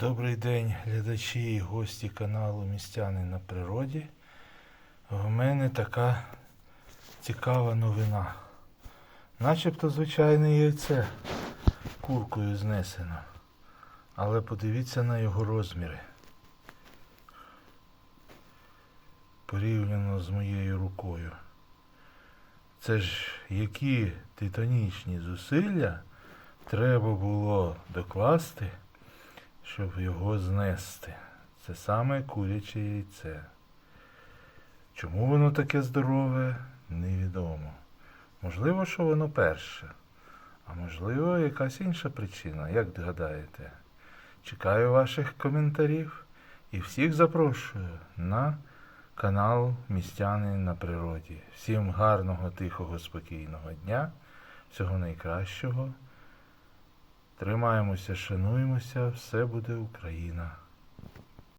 Добрий день, глядачі і гості каналу Містяни на природі. В мене така цікава новина. Начебто звичайне яйце куркою знесено. Але подивіться на його розміри. Порівняно з моєю рукою. Це ж які титанічні зусилля треба було докласти, щоб його знести. Це саме куряче яйце. Чому воно таке здорове, невідомо. Можливо, що воно перше, а можливо, якась інша причина, як гадаєте. Чекаю ваших коментарів і всіх запрошую на канал Містяни на природі. Всім гарного, тихого, спокійного дня, всього найкращого. Тримаємося, шануємося, все буде Україна.